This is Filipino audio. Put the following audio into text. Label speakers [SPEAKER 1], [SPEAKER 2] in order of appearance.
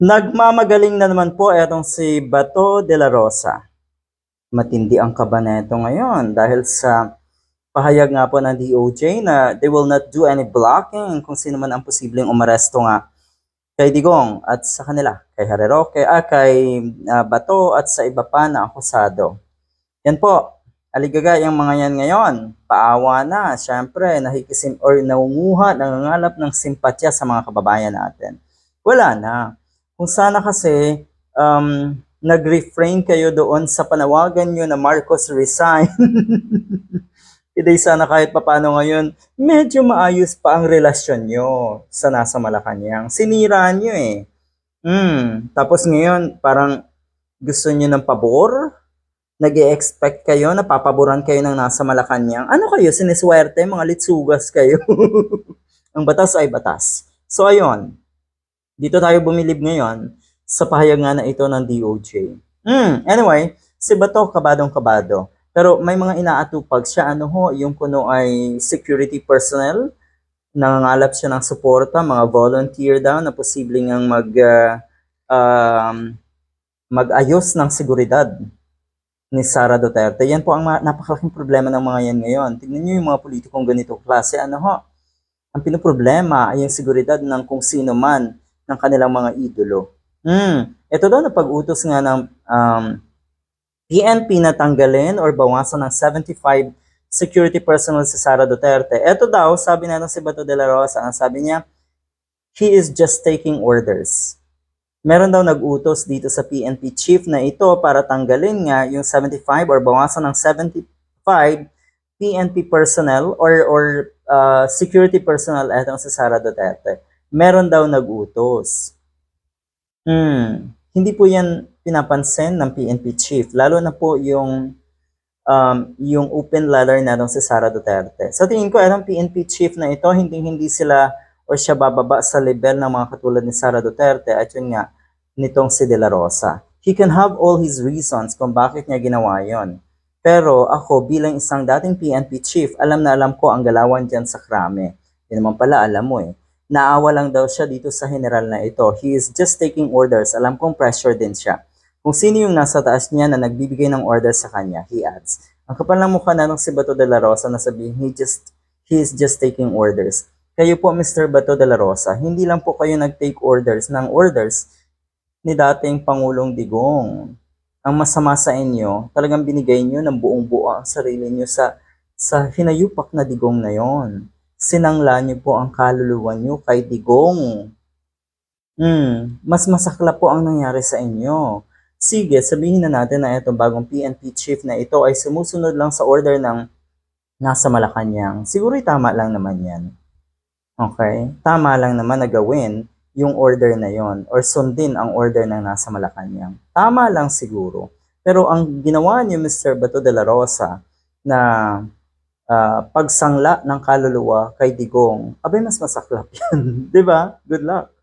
[SPEAKER 1] Nagmamagaling na naman po etong si Bato de la Rosa. Matindi ang kaba neto ngayon dahil sa pahayag nga po ng DOJ na they will not do any blocking kung sino man ang posibleng umaresto nga kay Digong at sa kanila, kay Hareroque, ah, kay ah, Bato at sa iba pa na akusado. Yan po, aligagay ang mga yan ngayon. Paawa na, syempre, nakikisim or nangunguha, nangangalap ng simpatya sa mga kababayan natin. Wala na. Kung sana kasi um, nag-refrain kayo doon sa panawagan nyo na Marcos resign. Hindi sana kahit papano ngayon, medyo maayos pa ang relasyon nyo sa nasa Malacanang. Sinira nyo eh. Hmm. Tapos ngayon, parang gusto nyo ng pabor? nag expect kayo, napapaboran kayo ng nasa Malacanang. Ano kayo, siniswerte, mga litsugas kayo. ang batas ay batas. So ayun, dito tayo bumilib ngayon sa pahayag nga na ito ng DOJ. Hmm, anyway, si Bato kabadong kabado. Pero may mga inaatupag siya, ano ho, yung kuno ay security personnel, nangangalap siya ng suporta, mga volunteer daw na posibleng ang mag, ah, um, mag-ayos ng seguridad ni Sara Duterte. Yan po ang napakalaking problema ng mga yan ngayon. Tingnan niyo yung mga politikong ganito klase. Ano ho? Ang pinoproblema ay yung seguridad ng kung sino man ng kanilang mga idolo. Hmm. Ito daw na pag-utos nga ng um, PNP na tanggalin or bawasan ng 75 security personnel si Sara Duterte. Ito daw, sabi na ng si Bato de la Rosa, ang sabi niya, he is just taking orders. Meron daw nag-utos dito sa PNP chief na ito para tanggalin nga yung 75 or bawasan ng 75 PNP personnel or or uh, security personnel etong si Sara Duterte. Meron daw nag-utos. Hmm, hindi po yan pinapansin ng PNP chief, lalo na po yung um, yung open letter na si Sara Duterte. Sa tingin ko, itong PNP chief na ito, hindi hindi sila o siya bababa sa level ng mga katulad ni Sara Duterte at yun nga, nitong si De La Rosa. He can have all his reasons kung bakit niya ginawa yon. Pero ako bilang isang dating PNP chief, alam na alam ko ang galawan dyan sa krame. Yun naman pala, alam mo eh. Naawa lang daw siya dito sa general na ito. He is just taking orders. Alam kong pressure din siya. Kung sino yung nasa taas niya na nagbibigay ng orders sa kanya, he adds. Ang kapal ng mukha na nung si Bato de la Rosa na sabihin, he, just, he is just taking orders. Kayo po, Mr. Bato de la Rosa, hindi lang po kayo nag-take orders ng orders ni dating Pangulong Digong. Ang masama sa inyo, talagang binigay nyo ng buong buo ang sarili nyo sa, sa hinayupak na Digong na yon. Sinangla nyo po ang kaluluwa nyo kay Digong. Hmm, mas masakla po ang nangyari sa inyo. Sige, sabihin na natin na itong bagong PNP chief na ito ay sumusunod lang sa order ng nasa Malacanang. Siguro tama lang naman yan. Okay? Tama lang naman na gawin yung order na yon or sundin ang order ng nasa Malacanang. Tama lang siguro. Pero ang ginawa ni Mr. Bato de la Rosa na ah, pagsangla ng kaluluwa kay Digong, abay mas masaklap yan. ba? Good luck.